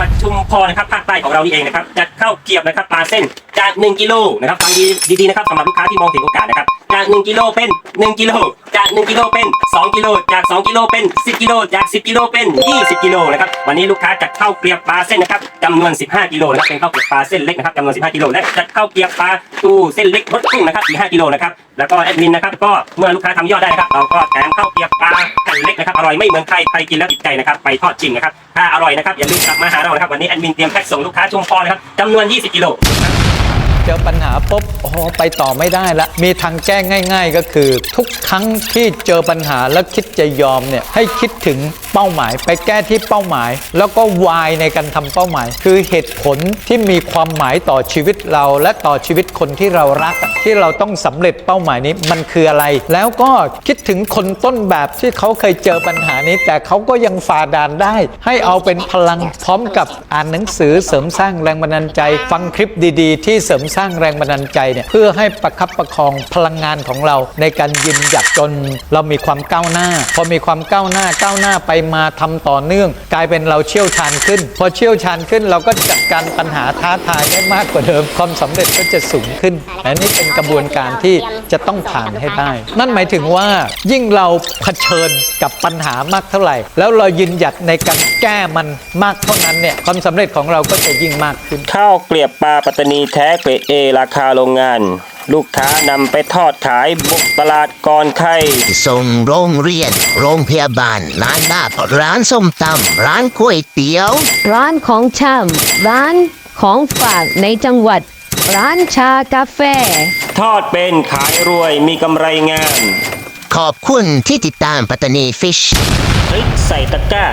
วัดชุมพรนะครับภาคใต้ของเรานี่เองนะครับจัดข้าวเกียบนะครับปลาเส้นจาก1กิโลนะครับฟังดีดีๆนะครับสำหรับลูกค้าที่มองเห็นโอกาสนะครับจาก1กิโลเป็น1กิโล จาก 1 กิโลเป็น 2 กิโล จาก 2 กิโลเป็น 10 กิโล จาก 10 กิโลเป็น 20 กิโลนะครับ วันนี้ลูกค้าจัดข้าวเกรียบปลาเส้นนะครับจำนวน 15 กิโลนะครับ เป็นข้าวเกรียบปลาเส้นเล็กนะครับจำนวน 15 กิโล และจัดข้าวเกรียบปลาตูเส้นเล็กรสกุ้งนะครับ15กิโลนะครับ แล้วก็แอดมินนะครับ ก็เมื่อลูกค้าทำยอดได้นะครับ เราก็แถมข้าวเกรียบปลาแผ่นเล็กนะครับ อร่อยไม่เหมือนใคร ใครกินแล้วติดใจนะครับ ไปทอดจริงนะครับ ถ้าอร่อยนะครับ อย่าลืมกลับมาหาเรานะครับ วันนี้แอดมินเตรียมแพ็คส่งลูกค้าชุมพรนะครับจำนวน 20 กิโล เจอปัญหาปุ๊บโอ้ไปต่อไม่ได้ละ มีทางแก้ง่าย ๆ ก็คือ ทุกครั้งที่เจอปัญหาแล้วคิดจะยอมเนี่ยให้คิดถึงเป้าหมาย ไปแก้ที่เป้าหมาย แล้วก็วายในการทำเป้าหมาย คือเหตุผลที่มีความหมายต่อชีวิตเรา และต่อชีวิตคนที่เรารักที่เราต้องสำเร็จเป้าหมายนี้มันคืออะไร แล้วก็คิดถึงคนต้นแบบที่เขาเคยเจอปัญหานี้ แต่เขาก็ยังฝ่าด่านได้ ให้เอาเป็นพลังพร้อมกับอ่านหนังสือเสริมสร้างแรงบันดาลใจ ฟังคลิปดี ๆ ที่เสริมสร้างแรงบันดาลใจเนี่ยเพื่อให้ประคับประคองพลังงานของเรา ในการยืนหยัดจนเรามีความก้าวหน้า พอมีความก้าวหน้าก้าวหน้าไปมาทำต่อเนื่อง กลายเป็นเราเชี่ยวชาญขึ้น พอเชี่ยวชาญขึ้นเราก็จัดการปัญหาท้าทายได้มากกว่าเดิม ความสำเร็จก็จะสูงขึ้นอันนี้เป็นกระบวนการที่จะต้องผ่านให้ได้ นั่นหมายถึงว่ายิ่งเราเผชิญกับปัญหามากเท่าไหร่ แล้วเรายืนหยัดในการแก้มันมากเท่านั้นเนี่ยความสำเร็จของเราก็จะยิ่งมากขึ้นข้าวเกลียบปลาปัตตานีแท้เกรดเอราคาโรงงาน ลูกค้านำไปทอดขายบุกตลาดก่อนใครส่งโรงเรียน โรงพยาบาล ร้านลาบร้านส้มตำร้านก๋วยเตี๋ยว ร้านของชำร้านของฝากในจังหวัด ร้านชากาแฟ ทอดเป็นขายรวยมีกำไรงามขอบคุณที่ติดตามปัตตานีฟิชพริกใส่ตะกร้า